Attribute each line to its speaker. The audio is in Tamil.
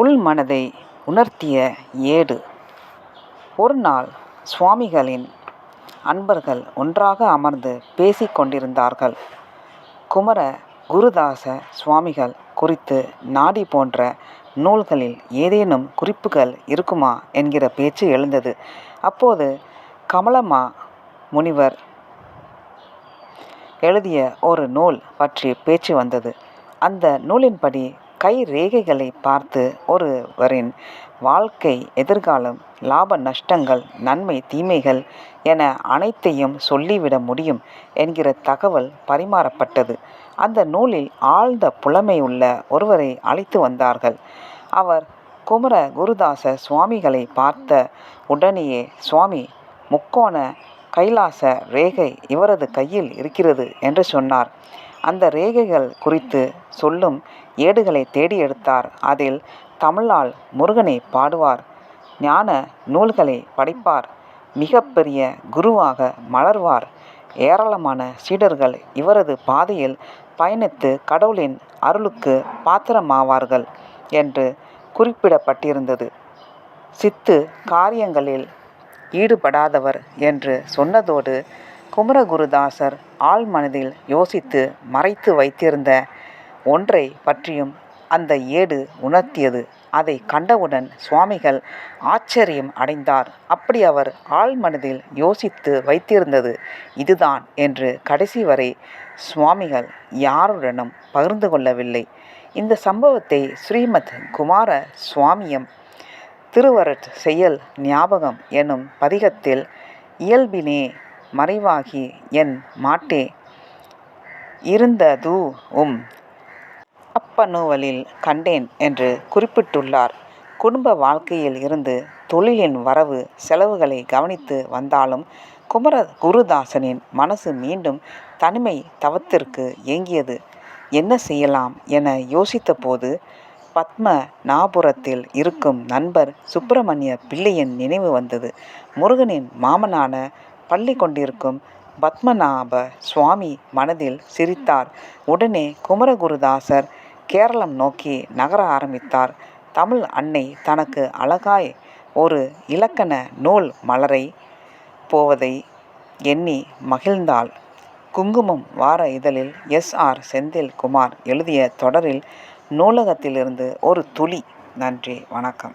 Speaker 1: உள்மனதை உணர்த்திய ஏடு ஒரு நாள் சுவாமிகளின் அன்பர்கள் ஒன்றாக அமர்ந்து பேசிக் கொண்டிருந்தார்கள். குமர குருதாச சுவாமிகள் குறித்து நாடி போன்ற நூல்களில் ஏதேனும் குறிப்புகள் இருக்குமா என்கிற பேச்சு எழுந்தது. அப்போது கமலமா முனிவர் எழுதிய ஒரு நூல் பற்றி பேச்சு வந்தது. அந்த நூலின்படி கை ரேகைகளை பார்த்து ஒருவரின் வாழ்க்கை எதிர்காலம் லாப நஷ்டங்கள் நன்மை தீமைகள் என அனைத்தையும் சொல்லிவிட முடியும் என்கிற தகவல் பரிமாறப்பட்டது. அந்த நூலில் ஆழ்ந்த புலமை உள்ள ஒருவரை அழைத்து வந்தார்கள். அவர் குமர குருதாச சுவாமிகளை பார்த்த உடனேயே சுவாமி முக்கோண கைலாச ரேகை இவரது கையில் இருக்கிறது என்று சொன்னார். அந்த ரேகைகள் குறித்து சொல்லும் ஏடுகளைத் தேடி எடுத்தார். அதில் தமிழால் முருகனை பாடுவார் ஞான நூல்களை படைப்பார் மிகப்பெரிய குருவாக மலர்வார் ஏராளமான சீடர்கள் இவரது பாதையில் பயணித்து கடவுளின் அருளுக்குப் பாத்திரமாவார்கள் என்று குறிப்பிடப்பட்டிருந்தது. சித்து காரியங்களில் ஈடுபடாதவர் என்று சொன்னதோடு குமரகுருதாசர் ஆழ்மனதில் யோசித்து மறைத்து வைத்திருந்த ஒன்றை பற்றியும் அந்த ஏடு உணர்த்தியது. அதை கண்டவுடன் சுவாமிகள் ஆச்சரியம் அடைந்தார். அப்படி அவர் ஆழ்மனதில் யோசித்து வைத்திருந்தது இதுதான் என்று கடைசி வரை சுவாமிகள் யாருடனும் பகிர்ந்து கொள்ளவில்லை. இந்த சம்பவத்தை ஸ்ரீமத் குமார சுவாமியம் திருவரட் செயல் ஞாபகம் எனும் பதிகத்தில் இயல்பினே மறைவாகி என் மாட்டே இருந்ததூஉம் அப்பநூவலில் கண்டேன் என்று குறிப்பிட்டுள்ளார். குடும்ப வாழ்க்கையில் இருந்து தொழிலின் வரவு செலவுகளை கவனித்து வந்தாலும் குமர குருதாசனின் மனசு மீண்டும் தனிமை தவத்திற்கு ஏங்கியது. என்ன செய்யலாம் என யோசித்தபோது பத்மநாபுரத்தில் இருக்கும் நண்பர் சுப்பிரமணிய பிள்ளையின் நினைவு வந்தது. முருகனின் மாமனான பள்ளி கொண்டிருக்கும் பத்மநாப சுவாமி மனதில் சிரித்தார். உடனே குமரகுருதாசர் கேரளம் நோக்கி நகர ஆரம்பித்தார். தமிழ் அன்னை தனக்கு அழகாய் ஒரு இலக்கண நூல் மலரை போவதை எண்ணி மகிழ்ந்தாள். குங்குமம் வார இதழில் எஸ். ஆர். செந்தில் குமார் எழுதிய தொடரில் நூலகத்திலிருந்து ஒரு துளி. நன்றி வணக்கம்.